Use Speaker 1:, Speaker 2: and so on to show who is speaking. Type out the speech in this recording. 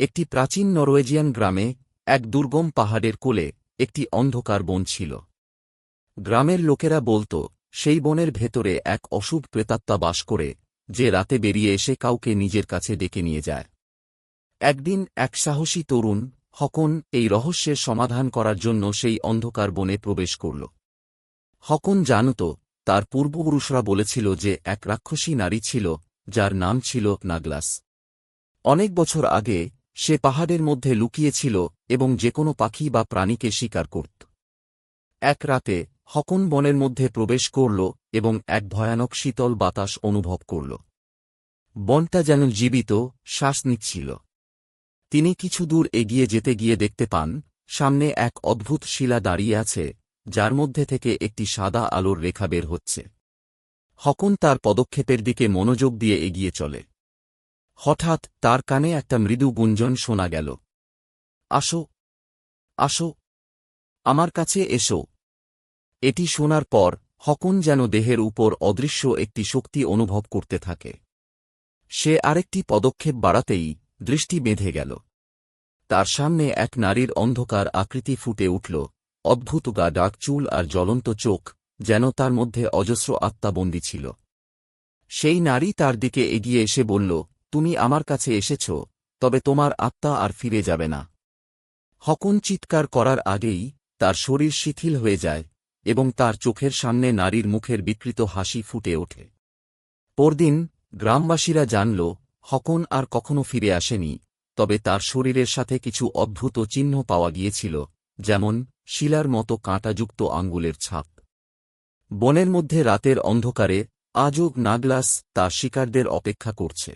Speaker 1: একটি প্রাচীন নরওয়েজিয়ান গ্রামে, এক দুর্গম পাহাড়ের কোলে, একটি অন্ধকার বন ছিল। গ্রামের লোকেরা বলত, সেই বনের ভেতরে এক অশুভ প্রেতাত্মা বাস করে, যে রাতে বেরিয়ে এসে কাউকে নিজের কাছে ডেকে নিয়ে যায়। একদিন এক সাহসী তরুণ, হকন, এই রহস্যের সমাধান করার জন্য সেই অন্ধকার বনে প্রবেশ করল। হকন জানত, তার পূর্বপুরুষরা বলেছিল যে এক রাক্ষসী নারী ছিল, যার নাম ছিল নাগলাস। অনেক বছর আগে সে পাহাড়ের মধ্যে লুকিয়েছিল এবং যে কোনো পাখি বা প্রাণীকে শিকার করত। এক রাতে, হকন বনের মধ্যে প্রবেশ করল এবং এক ভয়ানক শীতল বাতাস অনুভব করল। বনটা যেন জীবিত শ্বাস নিচ্ছিল তিনি কিছু দূর এগিয়ে যেতে গিয়ে দেখতে পান, সামনে এক অদ্ভুত শিলা দাঁড়িয়ে আছে, যার মধ্যে থেকে একটি সাদা আলোর রেখা বের হচ্ছে। হকন তার পদক্ষেপের দিকে মনোযোগ দিয়ে এগিয়ে চলে। হঠাৎ তার কানে একটা মৃদু গুঞ্জন শোনা গেল। আসো আসো, আমার কাছে এসো। এটি শোনার পর হকন যেন দেহের উপর অদৃশ্য একটি শক্তি অনুভব করতে থাকে। সে আরেকটি পদক্ষেপ বাড়াতেই দৃষ্টি বেঁধে গেল। তার সামনে এক নারীর অন্ধকার আকৃতি ফুটে উঠল। অদ্ভুত গা, ডাক, চুল আর জ্বলন্ত চোখ যেন তার মধ্যে অজস্র আত্মাবন্দী ছিল। সেই নারী তার দিকে এগিয়ে এসে বলল তুমি আমার কাছে এসেছ, তবে তোমার আত্মা আর ফিরে যাবে না। হকন চিৎকার করার আগেই তার শরীর শিথিল হয়ে যায় এবং তার চোখের সামনে নারীর মুখের বিকৃত হাসি ফুটে ওঠে। পরদিন গ্রামবাসীরা জানল, হকন আর কখনো ফিরে আসেনি, তবে তার শরীরের সাথে কিছু অদ্ভুত চিহ্ন পাওয়া গিয়েছিল, যেমন শিলার মতো কাঁটাযুক্ত আঙ্গুলের ছাপ। বনের মধ্যে রাতের অন্ধকারে আজও নাগলাস তার শিকারদের অপেক্ষা করছে।